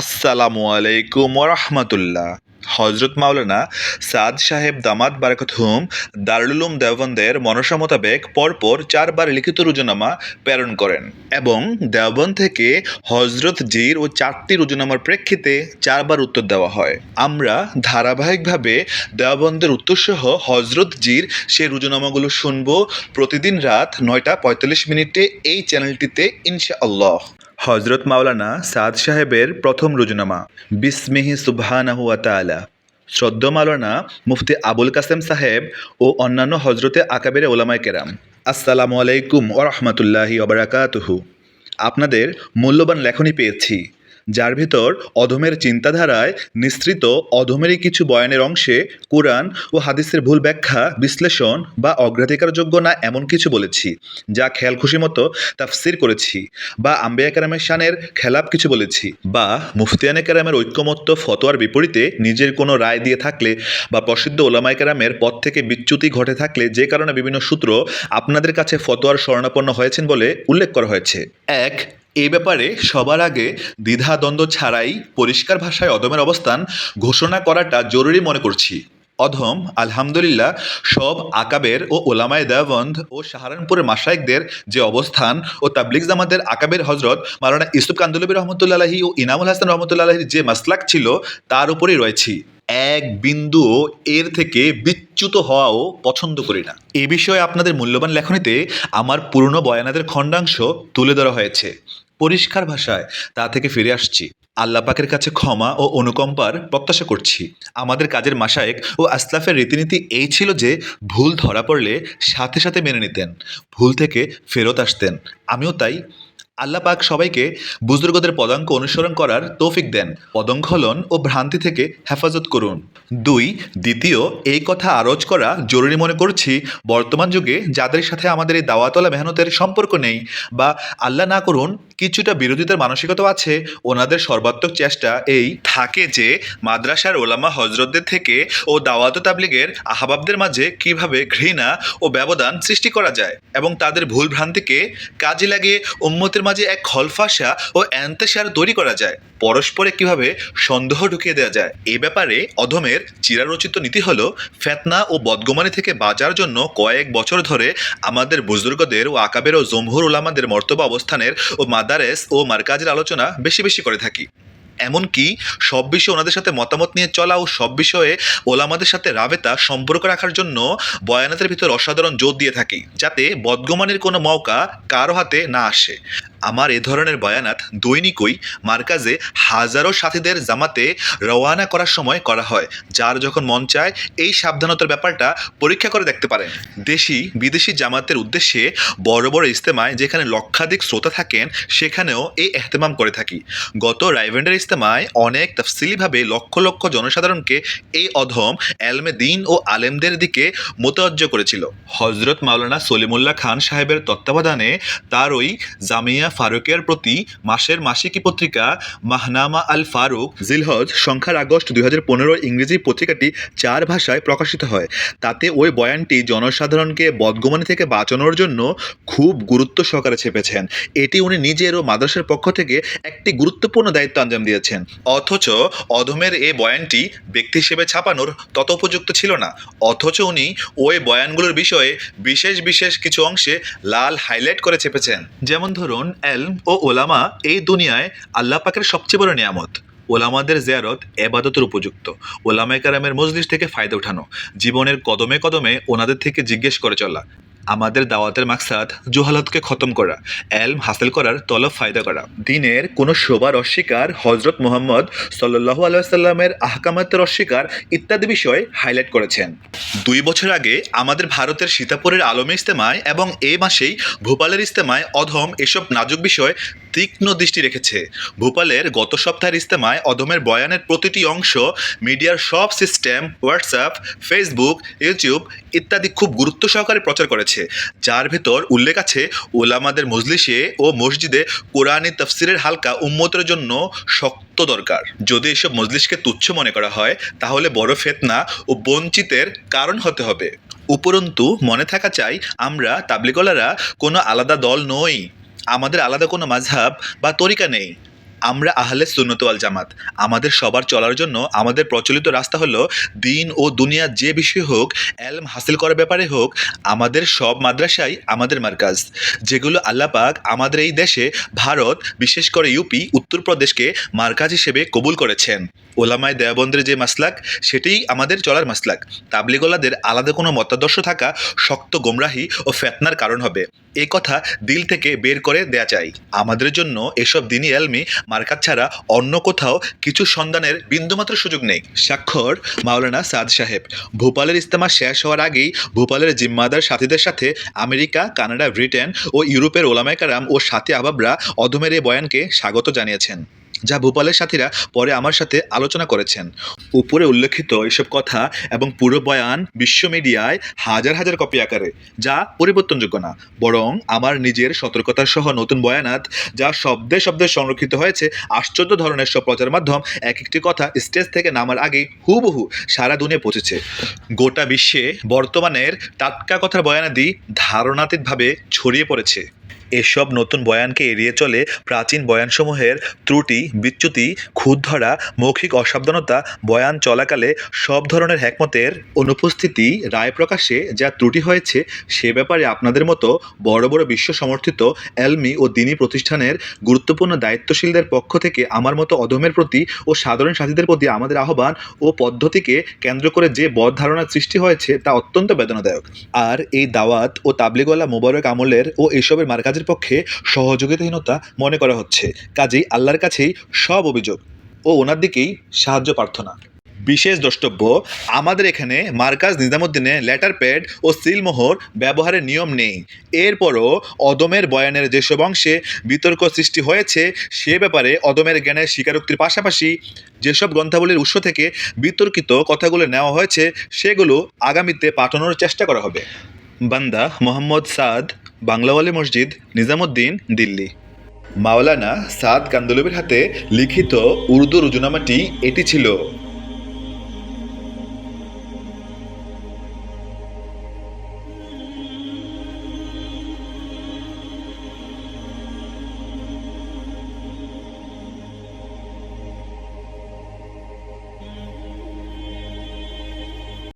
আসসালামু আলাইকুম ওরহমতুল্লাহ হজরত মাওলানা সাদ সাহেব দামাত বারাকত হুম দারুলুম দেওবন্দের মনসা মোতাবেক পরপর চারবার লিখিত রুজুনামা প্রেরণ করেন এবং দেওবন্দ থেকে হজরত জির ও চারটি রুজুনামার প্রেক্ষিতে চারবার উত্তর দেওয়া হয়। আমরা ধারাবাহিকভাবে দেওবন্দের উত্তরসহ হজরত জির সেই রুজুনামাগুলো শুনব প্রতিদিন রাত নয়টা পঁয়তাল্লিশ মিনিটে এই চ্যানেলটিতে, ইনশাআল্লাহ। হজরত মাওলানা সাদ সাহেবের প্রথম রুজনামা। বিসমিহি সুবহানাহু ওয়া তাআলা। শ্রদ্ধ মাওলানা মুফতি আবুল কাসেম সাহেব ও অন্যান্য হজরতে আকাবের ওলামায় কেরাম। আসসালামু আলাইকুম ও রহমতুল্লাহি অবরাকাতুহু আপনাদের মূল্যবান লেখনী পেয়েছি। যার ভিতর অধমের চিন্তাধারায় নিঃসৃত অধমেরই কিছু বয়ানের অংশে কোরআন ও হাদিসের ভুল ব্যাখ্যা, বিশ্লেষণ বা অগ্রাধিকারযোগ্য না এমন কিছু বলেছি, যা খেয়াল খুশি মতো তাফসির করেছি বা আম্বিয়া কারামের শানের খেলাপ কিছু বলেছি বা মুফতিয়ানে কারামের ঐক্যমত্য ফতোয়ার বিপরীতে নিজের কোনো রায় দিয়ে থাকলে বা প্রসিদ্ধ ওলামাই কারামের পথ থেকে বিচ্যুতি ঘটে থাকলে যে কারণে বিভিন্ন সূত্র আপনাদের কাছে ফতোয়ার শরণাপন্ন হয়েছেন বলে উল্লেখ করা হয়েছে। এক এই ব্যাপারে সবার আগে দ্বিধাদ্বন্দ্ব ছাড়াই পরিষ্কার ভাষায় অদমের অবস্থান ঘোষণা করাটা জরুরি মনে করছি। অধম আলহামদুলিল্লাহ, সব আকাবের ও ওলামায় দেওবন্দ ও সাহারানপুরের মাসায়েকদের যে অবস্থান ও তাবলিগ জামাতের আকাবের হজরত মারানা ইসুফ কান্দুলবী রহমতুল্লাহি ও ইনামুল হাসান রহমতুল্লাহির যে মাসলাক ছিল, তার উপরেই রয়েছি। এক বিন্দুও এর থেকে বিচ্যুত হওয়াও পছন্দ করি না। এ বিষয়ে আপনাদের মূল্যবান লেখনীতে আমার পুরনো বয়ানাদের খণ্ডাংশ তুলে ধরা হয়েছে। পরিষ্কার ভাষায় তা থেকে ফিরে আসছি। আল্লাপাকের কাছে ক্ষমা ও অনুকম্পার প্রত্যাশা করছি। আমাদের কাজের মাসায়েক ও আসলাফের রীতিনীতি এই ছিল যে, ভুল ধরা পড়লে সাথে সাথে মেনে নিতেন, ভুল থেকে ফেরত আসতেন। আমিও তাই আল্লাহ পাক সবাইকে বুজুর্গদের পদাঙ্ক অনুসরণ করার তৌফিক দেন। পদঙ্খলন ও ভ্রান্তি থেকে হেফাজত করুন। দুই, দ্বিতীয়, এই কথা আরজ করা জরুরি মনে করছি, বর্তমান যুগে যাদের সাথে আমাদের এই দাওয়াতলা মেহনতের সম্পর্ক নেই বা আল্লাহ না করুন, কিছুটা বিরোধিতার মানসিকতা আছে, ওনাদের সর্বাত্মক চেষ্টা এই থাকে যে মাদ্রাসার ওলামা হজরতদের থেকে ও দাওয়াত তাবলিগের আহবাবদের মাঝে কীভাবে ঘৃণা ও ব্যবধান সৃষ্টি করা যায় এবং তাদের ভুল ভ্রান্তিকে কাজে লাগিয়ে উম্মতের মাঝে এক খলফাসা ও অ্যান্তেসার তৈরি করা যায়। পরস্পরে কীভাবে সন্দেহ ঢুকিয়ে দেওয়া যায়? এ ব্যাপারে অধমের চিরারচিত নীতি হলো, ফেতনা ও বদগমানি থেকে বাঁচার জন্য কয়েক বছর ধরে আমাদের বুজুর্গদের ও আকাবের ও জমহুর ওলামাদের মর্তবা অবস্থানের ও মাদারেস ও মার্কাজের আলোচনা বেশি বেশি করে থাকি। এমনকি সব বিষয়ে ওনাদের সাথে মতামত নিয়ে চলা ও সব বিষয়ে ওলামাদের সাথে রাবেতা সম্পর্ক রাখার জন্য বয়ানাতের ভিতর অসাধারণ জোর দিয়ে থাকি, যাতে বদগমানের কোনো মৌকা কারও হাতে না আসে। আমার এ ধরনের বয়ানাত দৈনিকই মার্কাজে হাজারো সাথীদের জামাতে রওয়ানা করার সময় করা হয়, যার যখন মন চায় এই সাবধানতার ব্যাপারটা পরীক্ষা করে দেখতে পারেন। দেশি, বিদেশি জামাতের উদ্দেশ্যে বড় বড় ইস্তেমায় যেখানে লক্ষাধিক শ্রোতা থাকেন, সেখানেও এই এহতেমাম করে থাকি। গত রাইভেন্ডের ইস্তেমায় অনেক তফসিলিভাবে লক্ষ লক্ষ জনসাধারণকে এই অধম এলমে দিন ও আলেমদের দিকে মোতাজ্জ করেছিল। হজরত মাওলানা সলিমুল্লাহ খান সাহেবের তত্ত্বাবধানে তার ওই জামিয়া ফারুকের প্রতি মাসের মাসিকী পত্রিকা মাহনামা আল ফারুক জিলহজ, সংখ্যার আগস্ট দুই হাজার পনেরো ইংরেজি পত্রিকাটি চার ভাষায় প্রকাশিত হয়। তাতে ওই বয়ানটি জনসাধারণকে বদগমনী থেকে বাঁচানোর জন্য খুব গুরুত্ব সহকারে ছেপেছেন। এটি উনি নিজের ও মাদ্রাসার পক্ষ থেকে একটি গুরুত্বপূর্ণ দায়িত্ব আঞ্জাম দিয়েছেন। অথচ অধমের এই বয়ানটি ব্যক্তি হিসেবে ছাপানোর তত উপযুক্ত ছিল না। অথচ উনি ওই বয়ানগুলোর বিষয়ে বিশেষ বিশেষ কিছু অংশে লাল হাইলাইট করে চেপেছেন যেমন ধরুন এলম ও ওলামা এই দুনিয়ায় আল্লাহ পাকের সবচেয়ে বড় নিয়ামত। ওলামাদের জিয়ারত এবাদতের উপযুক্ত। ওলামায় কারামের মজলিস থেকে ফায়দা উঠানো। জীবনের কদমে কদমে ওনাদের থেকে জিজ্ঞেস করে চলা। আমাদের দাওয়াতের মাকসাদ জোহালতকে খতম করা, এলম হাসিল করার তলব ফায়দা করা। দিনের কোনো শোবার অস্বীকার হজরত মোহাম্মদ সাল্লু আলাইসাল্লামের আহকামাতের অস্বীকার ইত্যাদি বিষয় হাইলাইট করেছেন। দুই বছর আগে আমাদের ভারতের সীতাপুরের আলমে ইস্তেমায় এবং এ মাসেই ভোপালের ইস্তেমায় অধম এসব নাজুক বিষয় তীক্ষ্ণ দৃষ্টি রেখেছে। ভোপালের গত সপ্তাহের ইস্তেমায় অধমের বয়ানের প্রতিটি অংশ, মিডিয়ার সব সিস্টেম, হোয়াটসঅ্যাপ, ফেসবুক, ইউটিউব ইত্যাদি খুব গুরুত্ব সহকারে প্রচার করেছে। যার ভেতর উল্লেখ আছে ওলামাদের মজলিসে ও মসজিদে কোরআনী তফসিরের হালকা উন্মতের জন্য শক্ত দরকার। যদি এসব মজলিসকে তুচ্ছ মনে করা হয়, তাহলে বড় ফেতনা ও বঞ্চিতের কারণ হতে হবে। উপরন্তু মনে থাকা চাই, আমরা তাবলিগলারা কোনো আলাদা দল নই। আমাদের আলাদা কোনো মাঝহাব বা তরিকা নেই। আমরা আহলে সুন্নতওয়াল জামাত। আমাদের সবার চলার জন্য আমাদের প্রচলিত রাস্তা হলো দিন ও দুনিয়ার যে বিষয় হোক, এলম হাসিল করার ব্যাপারে হোক, আমাদের সব মাদ্রাসাই আমাদের মার্কাজ। যেগুলো আল্লাপাক আমাদের এই দেশে ভারত, বিশেষ করে ইউপি, উত্তরপ্রদেশকে মার্কাজ হিসেবে কবুল করেছেন। ওলামায় দেয়াবন্দের যে মাসলাক, সেটাই আমাদের চলার মাসলাক। তাবলিগোলাদের আলাদা কোনো মতাদর্শ থাকা শক্ত গোমরাহি ও ফেতনার কারণ হবে। এই কথা দিল থেকে বের করে দেয়া চাই। আমাদের জন্য এসব দিনই এলমি, মার্কাত ছাড়া অন্য কোথাও কিছু সন্ধানের বিন্দুমাত্র সুযোগ নেই। স্বাক্ষর, মাওলানা সাদ সাহেব। ভোপালের ইস্তেমা শেষ হওয়ার আগেই ভোপালের জিম্মাদার সাথীদের সাথে আমেরিকা, কানাডা, ব্রিটেন ও ইউরোপের ওলামায়কারাম ও সাথী আবাবরা অধমের এই বয়ানকে স্বাগত জানিয়েছেন। যা ভোপালের সাথীরা পরে আমার সাথে আলোচনা করেছেন। উপরে উল্লেখিত এসব কথা এবং পুরো বয়ান বিশ্ব মিডিয়ায় হাজার হাজার কপি আকারে, যা পরিবর্তনযোগ্য না, বরং আমার নিজের সতর্কতা সহ নতুন বয়ানাত যা শব্দে শব্দে সংরক্ষিত হয়েছে, আশ্চর্য ধরনের সব প্রচার মাধ্যম এক একটি কথা স্টেজ থেকে নামার আগে হুবহু সারা দুনিয়া পৌঁছেছে। গোটা বিশ্বে বর্তমানের টাটকা কথার বয়ানাদি ধারণাতীতভাবে ছড়িয়ে পড়েছে। এসব নতুন বয়ানকে এড়িয়ে চলে প্রাচীন বয়ানসমূহের ত্রুটি, বিচ্যুতি খুদ ধরা মৌখিক অসাবধানতা, বয়ান চলাকালে সব ধরনের হ্যাকমতের অনুপস্থিতি রায় প্রকাশে যা ত্রুটি হয়েছে সে ব্যাপারে আপনাদের মতো বড় বড় বিশ্ব সমর্থিত এলমি ও দিনী প্রতিষ্ঠানের গুরুত্বপূর্ণ দায়িত্বশীলদের পক্ষ থেকে আমার মতো অধমের প্রতি ও সাধারণ সাথীদের প্রতি আমাদের আহ্বান ও পদ্ধতিকে কেন্দ্র করে যে বদ ধারণার সৃষ্টি হয়েছে তা অত্যন্ত বেদনাদায়ক। আর এই দাওয়াত ও তাবলিগওয়ালা মোবারক আমলের ও এসবের মার্কাজের পক্ষে সহযোগিতাহীনতা মনে করা হচ্ছে। কাজেই আল্লাহর কাছেই সব অভিযোগ ও ওনার দিকেই সাহায্য প্রার্থনা। বিশেষ দ্রষ্টব্য, আমাদের এখানে মার্কাজ নিজামুদ্দিনে লেটার প্যাড ও সিলমোহর ব্যবহারের নিয়ম নেই। এরপরও অদমের বয়ানের যেসব অংশে বিতর্ক সৃষ্টি হয়েছে, সে ব্যাপারে অদমের জ্ঞানের স্বীকারোক্তির পাশাপাশি যেসব গ্রন্থাবলীর উৎস থেকে বিতর্কিত কথাগুলো নেওয়া হয়েছে, সেগুলো আগামীতে পাঠানোর চেষ্টা করা হবে। বান্দা মোহাম্মদ সাদ বাংলাওয়ালি মসজিদ নিজামুদ্দিন দিল্লি। মাওলানা সাদ কান্দুলবির হাতে লিখিত উর্দু রুজুনামাটি এটি ছিল।